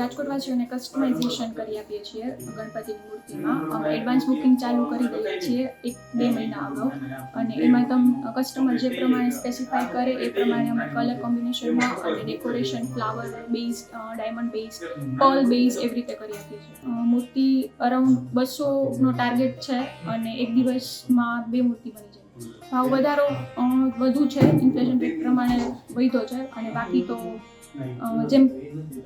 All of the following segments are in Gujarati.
રાજકોટવાસીઓને કસ્ટમાઇઝેશન કરી આપીએ છીએ ગણપતિની મૂર્તિમાં. અમે એડવાન્સ બુકિંગ ચાલુ કરી દઈએ છીએ એક બે મહિના અગાઉ. અને એમાં તમ કસ્ટમર જે પ્રમાણે સ્પેસિફાઈ કરે એ પ્રમાણે અમે કલર કોમ્બિનેશનમાં અને decoration flower base diamond base pearl base એવી રીતે કરી આપીએ છીએ. મૂર્તિ અરાઉન્ડ બસોનો ટાર્ગેટ છે અને એક દિવસમાં બે મૂર્તિ બની જાય. ભાવ વધારો વધુ છે ઇન્ફ્લેશન રેટ પ્રમાણે વધ્યો છે અને બાકી તો જેમ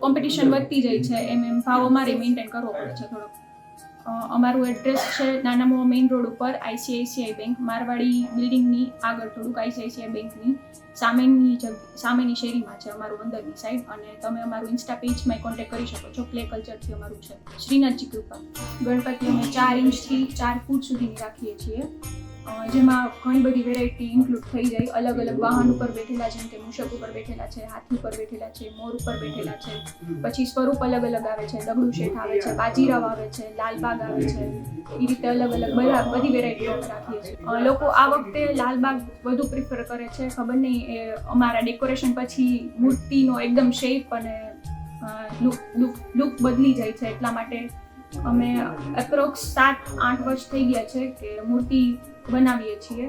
કોમ્પિટિશન વધતી જાય છે એમ એમ ભાવ અમારે મેન્ટેન કરવો પડે છે થોડોક. અમારું એડ્રેસ છે નાનામો મેઇન રોડ ઉપર આઈસીઆઈસીઆઈ બેંક મારવાડી બિલ્ડિંગની આગળ થોડુંક આઈસીઆઈસીઆઈ બેંકની સામેની જગ સામેની શેરીમાં છે અમારું અંદરની સાઈડ અને તમે અમારું ઇન્સ્ટા પેજમાં કોન્ટેક્ટ કરી શકો છો પ્લે કલ્ચરથી અમારું છે. શ્રીનાથજી કૃપા. ગણપતિ અમે ચાર ઇંચથી ચાર ફૂટ સુધીની રાખીએ છીએ. જેમાં ઘણી બધી વેરાયટી ઇન્ક્લુડ થઈ જાય. અલગ અલગ વાહન ઉપર બેઠેલા જેમ કે મૂષક ઉપર બેઠેલા છે, હાથી ઉપર બેઠેલા છે, મોર ઉપર બેઠેલા છે. પછી સ્વરૂપ અલગ અલગ આવે છે દગડુ શેઠ આવે છે, બાજીરાવ આવે છે, લાલબાગ આવે છે. એ રીતે અલગ અલગ બધા, બધી વેરાયટીઓ રાખીએ છીએ. લોકો આ વખતે લાલબાગ વધુ પ્રિફર કરે છે. ખબર નહીં, એ અમારા ડેકોરેશન પછી મૂર્તિનો એકદમ શેપ અને લુક લુક લુક બદલી જાય છે એટલા માટે અમે એપ્રોક્સ સાત આઠ વર્ષ થઈ ગયા છે કે મૂર્તિ બનાવીએ છીએ.